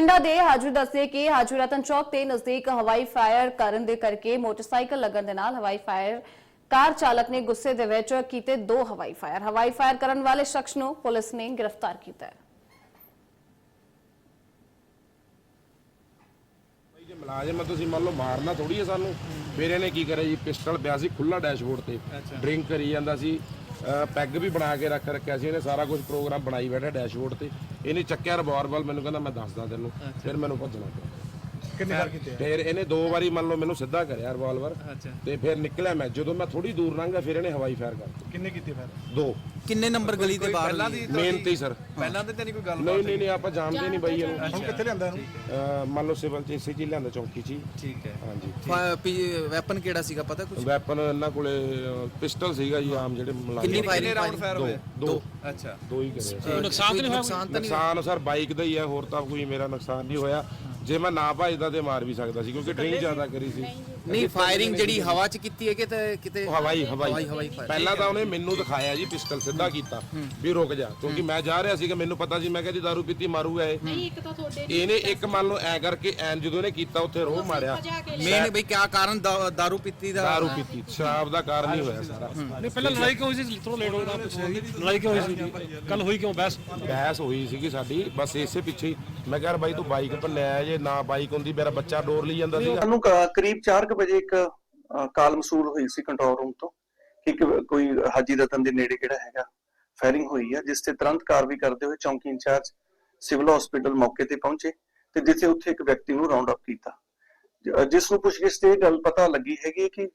ਬਠਿੰਡਾ ਦੇ ਹਾਜੂ ਦੱਸੇ ਕਿ ਹਾਜੂ ਰਤਨ ਚੌਕ ਤੇ ਨਜ਼ਦੀਕ ਹਵਾਈ ਫਾਇਰ ਕਰਨ ਦੇ ਕਰਕੇ ਮੋਟਰਸਾਈਕਲ ਲੱਗਣ ਦੇ ਨਾਲ ਹਵਾਈ ਫਾਇਰ ਕਾਰ ਚਾਲਕ ਨੇ ਗੁੱਸੇ ਦੇ ਵਿੱਚ ਕੀਤੇ ਦੋ ਹਵਾਈ ਫਾਇਰ। ਹਵਾਈ ਫਾਇਰ ਕਰਨ ਵਾਲੇ ਸ਼ਖਸ ਨੂੰ ਪੁਲਿਸ ਨੇ ਗ੍ਰਿਫਤਾਰ ਕੀਤਾ ਹੈ। ਜੇ ਮੁਲਾਜ਼ਮ ਆ ਤੁਸੀਂ ਮੰਨ ਲਓ ਮਾਰਨਾ ਥੋੜੀ ਹੈ ਸਾਨੂੰ। ਫਿਰ ਇਹਨੇ ਕੀ ਕਰਿਆ ਜੀ ਪਿਸਟਲ ਪਿਆ ਸੀ ਖੁੱਲਾ ਡੈਸ਼ਬੋਰਡ ਤੇ। ਡਰਿੰਕ ਕਰੀ ਜਾਂਦਾ ਸੀ। ਪੈਗ ਵੀ ਬਣਾ ਕੇ ਰੱਖ ਰੱਖਿਆ ਸੀ ਇਹਨੇ ਸਾਰਾ ਕੁਝ ਪ੍ਰੋਗਰਾਮ ਬਣਾਈ ਬੈਠਾ ਡੈਸ਼ਬੋਰਡ ਤੇ। ਇਹਨੇ ਚੱਕਿਆ ਰਿਵਾਲਵਰ ਮੈਨੂੰ ਕਹਿੰਦਾ ਮੈਂ ਦੱਸਦਾ ਤੈਨੂੰ ਫਿਰ ਮੈਨੂੰ ਭੱਜਣਾ ਪਿਆ। ਕਿੰਨੇ ਵਾਰ ਕੀਤੇ ਆ। ਫਿਰ ਇਹਨੇ ਦੋ ਵਾਰੀ ਮੰਨ ਲਓ ਮੈਨੂੰ ਸਿੱਧਾ ਕਰਿਆ ਰਿਵਾਲਵਰ ਅੱਛਾ। ਤੇ ਫਿਰ ਨਿਕਲਿਆ ਮੈਂ। ਜਦੋਂ ਮੈਂ ਥੋੜੀ ਦੂਰ ਲੰਘਿਆ ਫਿਰ ਇਹਨੇ ਹਵਾਈ ਫਾਇਰ ਕਰਤੀ ਕਿੰਨੇ ਕੀਤੇ ਫਿਰ? ਦੋ। ਕਿੰਨੇ ਨੰਬਰ ਗਲੀ ਦੇ ਬਾਹਰ ਸਰ ਪਹਿਲਾਂ ਤੇ ਨਹੀਂ ਕੋਈ ਗੱਲ ਨਹੀਂ ਨਹੀਂ ਨਹੀਂ ਆਪਾਂ ਜਾਣਦੇ ਨਹੀਂ ਬਾਈ ਇਹਨੂੰ। ਹੁਣ ਕਿੱਥੇ ਲਿਆਂਦਾ ਇਹਨੂੰ? ਅਹ ਮੰਨ ਲਓ ਸਿਵਲ ਚ ਇਸੇ ਲਿਆਂਦਾ ਚੌਂਕੀ ਚ ਹੀ। ਠੀਕ ਹੈ। ਹਾਂਜੀ। ਵੈਪਨ ਕਿਹੜਾ ਸੀਗਾ ਪਤਾ ਕੁਝ ਵੈਪਨ ਇਹਨਾਂ ਕੋਲੇ ਪਿਸਟਲ ਸੀਗਾ ਜੀ ਆਮ ਜਿਹੜੇ ਮੁਲਾਜ਼ਮ ਕਿੰਨੀ ਫਾਇਰਿੰਗ ਰਾਉਂਡ ਫਾਇਰ ਹੋਏ? ਦੋ। ਅੱਛਾ। ਦੋ ਹੀ ਕਰੇ। ਨੁਕਸਾਨ ਤਾਂ ਨਹੀਂ ਨੁਕਸਾਨ ਤਾਂ ਨਹੀਂ ਨੁਕਸਾਨ ਸਰ ਬਾਈਕ ਦਾ ਹੀ ਹੈ ਹੋਰ ਤਾਂ ਕੋਈ ਮੇਰਾ ਨੁਕਸਾਨ ਨਹੀਂ ਹੋਇਆ। ਜੇ ਮੈਂ ਨਾ ਭਜਦਾ ਤੇ ਮਾਰ ਵੀ ਸਕਦਾ ਸੀ ਕਿਉਂਕਿ ਡਰਿੰਕ ਜ਼ਿਆਦਾ ਕਰੀ ਸੀ। ਨਹੀਂ ਫਾਇਰਿੰਗ ਜਿਹੜੀ ਹਵਾ 'ਚ ਕੀਤੀ ਹੈ ਕਿ ਤੇ ਕਿਤੇ ਹਵਾਈ ਹਵਾਈ। ਹਵਾਈ ਹਵਾਈ fire। ਪਹਿਲਾਂ ਤਾਂ ਉਹਨੇ ਮੈਨੂੰ ਦਿਖਾਇਆ ਜੀ ਪਿਸਟਲ ਸਿੱਧਾ ਕੀਤਾ ਵੀ ਰੁਕ ਜਾ ਕਿਉਂਕਿ ਮੈਂ ਜਾ ਰਿਹਾ ਸੀਗਾ ਮੈਨੂੰ ਪਤਾ ਸੀ ਮੈਂ ਕਿਹਾ ਜੀ ਦਾਰੂ ਪੀਤੀ ਮਾਰੂਗਾ ਇਹ। ਨਹੀਂ ਇੱਕ ਤਾਂ ਤੁਹਾਡੇ ਇਹਨੇ ਇੱਕ ਮੰਨ ਲਓ ਐ ਕਰਕੇ ਐਨ ਜਦੋਂ ਇਹਨੇ ਕੀਤਾ ਉੱਥੇ ਰੋਹ ਮਾਰਿਆ। ਭਜਾ ਕੇ ਮੇਨ ਬਈ ਕਿਆ ਕਾਰਨ ਦਾ- ਦਾਰੂ ਪੀਤੀ ਦਾ? ਦਾਰੂ ਪੀਤੀ ਸ਼ਰਾਬ ਦਾ ਕਾਰਨ ਹੀ ਹੋਇਆ ਸਾਰਾ। ਨਹੀਂ ਪਹਿਲਾਂ ਲੜਾਈ ਕਿਉਂ ਹੋਈ ਸੀ? ਥੋੜਾ ਲੇਟ ਹੋ ਗਿਆ ਪੁੱਛਿਆ ਜੀ। ਲੜਾਈ ਕਿਉਂ ਹੋਈ ਸੀ? ਕੱਲ ਹੋਈ ਕਿਉਂ? ਬਹਿਸ? ਬਹਿਸ ਹੋਈ ਸੀਗੀ ਸਾਡੀ ਬਸ ਇਸੇ ਪਿੱਛੇ ਹੀ। ਮੈਂ ਕਿਹਾ ਯਾਰ ਬਾਈ ਤੂੰ ਬਾਈਕ ਭੰਨਿਆ ਜੇ ਨਾ ਬਾਈਕ ਹੁੰਦੀ ਮੇਰਾ ਬੱਚਾ ਡੋਰ ਲਈ ਜਾਂਦਾ ਸੀਗਾ। ਸਾਨੂੰ ਕ- ਕਰੀਬ 4:00 ਵਜੇ ਇੱਕ ਕਾਲ ਮਸੂਲ ਹੋਈ ਸੀ ਕੰਟਰੋਲ ਰੂਮ ਤੋਂ ਕਿ ਕੋਈ ਹਾਜੀ ਰਤਨ ਦੇ ਨੇੜੇ ਕਿਹੜਾ ਹੈਗਾ, ਫਾਇਰਿੰਗ ਹੋਈ ਹੈ ਜਿਸ ਤੇ ਤੁਰੰਤ ਕਾਰਵਾਈ ਕਰਦੇ ਹੋਏ ਚੌਂਕੀ ਇੰਚਾਰਜ ਸਿਵਲ ਹਸਪੀਟਲ ਮੌਕੇ ਤੇ ਪਹੁੰਚੇ ਤੇ ਜਿੱਥੇ ਉੱਥੇ ਇੱਕ ਵਿਅਕਤੀ ਨੂੰ ਰਾਉਂਡ ਅਪ ਕੀਤਾ। ਜਿਸ ਨੂੰ ਪੁੱਛਗਿੱਛ ਤੇ ਗੱਲ ਪਤਾ ਲੱਗੀ ਹੈਗੀ ਕਿ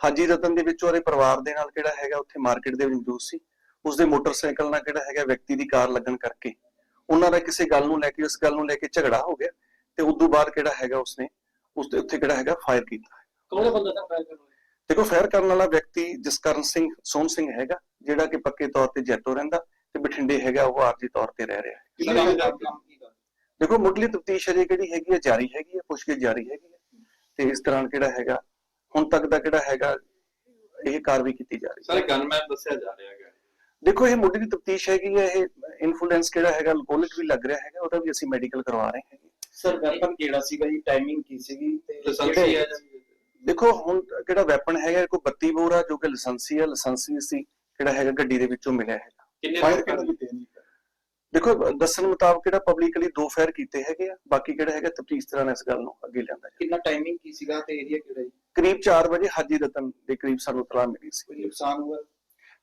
ਹਾਜੀ ਰਤਨ ਦੇ ਵਿੱਚ ਉਹਦੇ ਪਰਿਵਾਰ ਦੇ ਨਾਲ ਕਿਹੜਾ ਹੈਗਾ, ਉੱਥੇ ਮਾਰਕੀਟ ਦੇ ਵਿੱਚ ਮੌਜੂਦ ਸੀ, ਉਸਦੇ ਮੋਟਰਸਾਈਕਲ ਨਾਲ ਕਿਹੜਾ ਹੈਗਾ ਵਿਅਕਤੀ ਦੀ ਕਾਰ ਲੱਗਣ ਕਰਕੇ। ਉਹਨਾਂ ਦਾ ਕਿਸੇ ਗੱਲ ਨੂੰ ਲੈ ਕੇ, ਉਸ ਗੱਲ ਨੂੰ ਲੈ ਕੇ ਝਗੜਾ ਹੋ ਗਿਆ ਤੇ ਉਸ ਤੋਂ ਬਾਅਦ ਕਿਹੜਾ ਹੈਗਾ ਉਸਨੇ ਉਸ ਦੇ ਉੱਤੇ ਕਿਹੜਾ ਹੈਗਾ ਫਾਇਰ ਕੀਤਾ। ਕੌਣ ਬੰਦਾ ਤਾਂ ਫਾਇਰ ਦੇਖੋ ਫਾਇਰ ਕਰਨ ਵਾਲਾ ਵਿਅਕਤੀ ਜਸਕਰਨ ਸਿੰਘ ਸੋਹਣ ਸਿੰਘ ਹੈਗਾ ਜਿਹੜਾ ਕਿ ਪੱਕੇ ਤੌਰ ਤੇ ਜੈਤੋ ਰਹਿੰਦਾ ਤੇ ਬਠਿੰਡੇ ਹੈਗਾ ਉਹ ਆਰਜੀ ਤੌਰ ਤੇ ਰਹਿ ਰਿਹਾ ਹੈ। ਦੇਖੋ ਮੁੱਢਲੀ ਤਫਤੀਸ਼ ਅਜੇ ਕਿਹੜੀ ਹੈਗੀ ਹੈ? ਜਾਰੀ ਹੈਗੀ ਹੈ ਪੁੱਛਗਿੱਛ ਜਾਰੀ ਹੈਗੀ ਹੈ। ਤੇ ਇਸ ਤਰ੍ਹਾਂ ਕਿਹੜਾ ਹੈਗਾ? ਹੁਣ ਤੱਕ ਦਾ ਕਿਹੜਾ ਹੈਗਾ? ਇਹ ਕਾਰਵਾਈ ਕੀਤੀ ਜਾ ਰਹੀ ਹੈ। ਸਾਰੇ ਗਨਮੈਨ ਦੱਸਿਆ ਜਾ ਰਿਹਾ ਹੈ ਦੇਖੋ ਇਹ ਮੁੱਢਲੀ ਤਫਤੀਸ਼ ਹੈਗੀ ਹੈ ਇਹ ਇਨਫਲੂਐਂਸ ਕਿਹੜਾ ਹੈਗਾ? ਅਲਕੋਹਲਿਕ ਵੀ ਲੱਗ ਰਿਹਾ ਹੈਗਾ ਉਹਦਾ ਵੀ ਅਸੀਂ ਮੈਡੀਕਲ ਕਰਵਾ ਰਹੇ ਹੈਗੇ। ਸਰ ਵੈਪਨ ਕਿਹੜਾ ਸੀਗਾ ਜੀ? ਟਾਈਮਿੰਗ ਕੀ ਸੀਗੀ? ਤੇ ਲਾਇਸੈਂਸੀ ਹੈ ਦੇਖੋ ਹੁਣ ਕਿਹੜਾ ਵੈਪਨ ਹੈਗਾ ਕੋਈ 32 ਬੋਰ ਆ ਜੋ ਕਿ ਲਾਇਸੈਂਸੀ ਹੈ ਲਾਇਸੈਂਸੀ ਸੀ ਕਿਹੜਾ ਹੈਗਾ ਗੱਡੀ ਦੇ ਵਿੱਚੋਂ ਮਿਲਿਆ ਹੈਗਾ। ਕਿੰਨੇ ਫਾਇਰ ਕਿਹੜਾ ਕੀਤੇ ਨੇ? ਦੇਖੋ ਦੱਸਣ ਮੁਤਾਬਕ ਕਿਹੜਾ ਪਬਲਿਕਲੀ ਦੋ ਫਾਇਰ ਕੀਤੇ ਹੈਗੇ ਆ ਬਾਕੀ ਕਿਹੜਾ ਹੈਗਾ ਤਫਤੀਸ਼ ਤਰ੍ਹਾਂ ਨਾਲ ਇਸ ਗੱਲ ਨੂੰ ਅੱਗੇ ਲਿਆਂਦਾ ਜਾਏ ਕਿੰਨਾ ਟਾਈਮਿੰਗ ਕੀ ਸੀਗਾ ਤੇ ਏਰੀਆ ਕਿਹੜਾ ਜੀ? ਕਰੀਬ 4 ਵਜੇ ਹਾਜੀ ਰਤਨ ਦੇ ਕਰੀਬ ਸਾਨੂੰ ਤਲਾ ਮਿਲੀ ਸੀ। ਕੋਈ ਨੁਕਸਾਨ ਹੋਇਆ?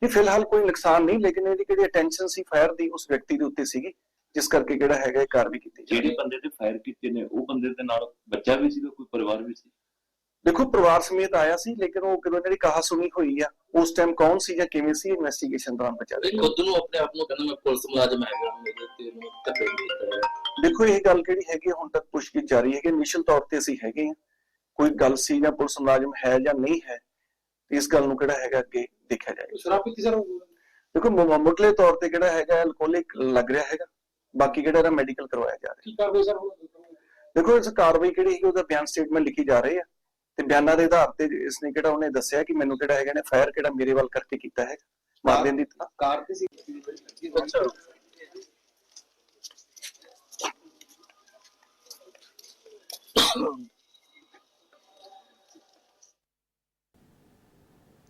ਨਹੀਂ ਫਿਲਹਾਲ ਕੋਈ ਨੁਕਸਾਨ ਨਹੀਂ ਲੇਕਿਨ ਇਹਦੀ ਜਿਹੜੀ ਅਟੈਂਸ਼ਨ ਸੀ ਫਾਇਰ ਦੀ ਉਸ ਵਿਅਕਤੀ ਦੇ ਉੱਤੇ ਸੀਗੀ ਜਿਸ ਕਰਕੇ ਕਿਹੜਾ ਹੈਗਾ ਇਹ ਕਾਰਵਾਈ ਕੀਤੀ ਜਿਹੜੇ ਬੰਦੇ ਤੇ ਫਾਇਰ ਕੀਤੇ ਨੇ ਉਹ ਬੰਦੇ ਦੇ ਨਾਲ ਬੱਚਾ ਵੀ ਸੀਗਾ ਕੋਈ ਪਰਿਵਾਰ ਵੀ ਸੀ? ਦੇਖੋ ਪਰਿਵਾਰ ਸਮੇਤ ਆਇਆ ਸੀ ਲੇਕਿਨ ਉਹ ਕਿਦੋਂ ਜਿਹੜੀ ਕਹਾ ਸੁਣੀ ਹੋਈ ਆ ਉਸ ਟਾਈਮ ਕੌਣ ਸੀ ਜਾਂ ਕਿਵੇਂ ਸੀ ਇਨਵੈਸਟੀਗੇਸ਼ਨ ਦੌਰਾਨ ਬਚਾ ਇਹ ਖੁਦ ਨੂੰ ਆਪਣੇ ਆਪ ਨੂੰ ਕਹਿੰਦਾ ਮੈਂ ਪੁਲਿਸ ਮੁਲਾਜ਼ਮ ਹੈਗਾ ਮੇਰੇ ਤੇ ਨੂੰ ਹੈ ਦੇਖੋ ਇਹ ਗੱਲ ਕਿਹੜੀ ਹੈਗੀ ਹੁਣ ਤੱਕ ਪੁੱਛਗਿੱਛ ਜਾਰੀ ਹੈ ਕਿ ਇਨੀਸ਼ੀਅਲ ਤੌਰ ਤੇ ਅਸੀਂ ਹੈਗੇ ਹਾਂ ਕੋਈ ਗੱਲ ਸੀ ਜਾਂ ਪੁਲਿਸ ਮੁਲਾਜ਼ਮ ਹੈ ਜਾਂ ਨਹੀਂ ਹੈ ਤੇ ਇਸ ਗੱਲ ਨੂੰ ਕਿਹੜਾ ਹੈਗਾ ਅੱਗੇ ਦੇਖਿਆ ਜਾਏਗਾ ਸ਼ਰਾਬ ਪੀਤੀ ਸਰ ਦੇਖੋ ਮੁ- ਮੁੱਢਲੇ ਤੌਰ ਤੇ ਕਿਹੜਾ ਹੈਗਾ ਅਲਕੋਹਲਿਕ ਲੱਗ ਰਿਹਾ ਹੈਗਾ ਬਾਕੀ ਕਿਹੜਾ ਇਹਦਾ ਮੈਡੀਕਲ ਕਰਵਾਇਆ ਜਾ ਰਿਹਾ। ਕੀ ਕਰਦੇ ਸਰ ਦੇਖੋ ਇਸ ਕਾਰਵਾਈ ਕਿਹੜੀ ਹੈਗੀ ਉਹਦਾ ਬਿਆਨ ਸਟੇਟਮੈਂਟ ਲਿਖੀ ਜਾ ਰਹੀ ਹੈ ਤੇ ਬਿਆਨਾਂ ਦੇ ਆਧਾਰ ਤੇ ਇਸਨੇ ਕਿਹੜਾ ਉਹਨੇ ਦੱਸਿਆ ਕਿ ਮੈਨੂੰ ਕਿਹੜਾ ਹੈਗਾ ਨੇ ਫਾਇਰ ਕਿਹੜਾ ਮੇਰੇ ਵੱਲ ਕਰਕੇ ਕੀਤਾ ਹੈ ਮਾਰ ਦੇਣ ਦੀ ਕਾਰ ਤੇ ਸੀ ਅੱਛਾ।